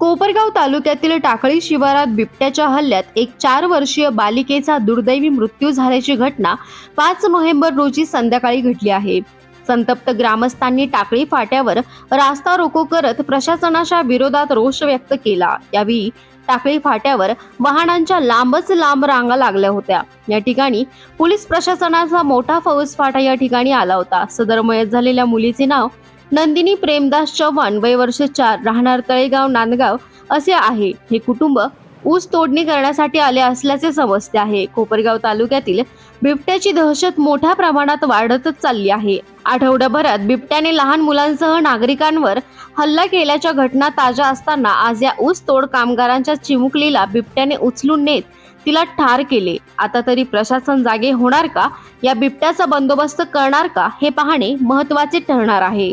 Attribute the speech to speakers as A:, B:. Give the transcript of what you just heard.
A: कोपरगाव तालुक्यातील टाकळी शिवारात बिबट्याच्या हल्ल्यात एक चार वर्षीय बालिकेचा दुर्दैवी मृत्यू झाल्याची घटना पाच नोव्हेंबर रोजी संध्याकाळी घडली आहे. संतप्त ग्रामस्थांनी टाकळी फाट्यावर रास्ता रोको करत प्रशासनाच्या विरोधात रोष व्यक्त केला. यावेळी टाकळी फाट्यावर वाहनांच्या लांबच लांब रांगा लागल्या होत्या. या ठिकाणी पोलीस प्रशासनाचा मोठा फौज फाटा या ठिकाणी आला होता. सदर मयत झालेल्या मुलीचे नाव नंदिनी प्रेमदास चव्हाण वय वर्ष चार राहणार तळेगाव नांदगाव असे आहे. हे कुटुंब ऊस तोडणी करण्यासाठी आले असल्याचे समजते आहे. कोपरगाव तालुक्यातील बिबट्याची दहशत मोठ्या प्रमाणात वाढतच चालली आहे. आठवड्याभरात बिबट्याने लहान मुलांसह नागरिकांवर हल्ला केल्याच्या घटना ताज्या असताना आज या ऊस तोड कामगारांच्या चिमुकलीला बिबट्याने उचलून नेत तिला ठार केले. आता तरी प्रशासन जागे होणार का? या बिबट्याचा बंदोबस्त करणार का? हे पाहणे महत्त्वाचे ठरणार आहे.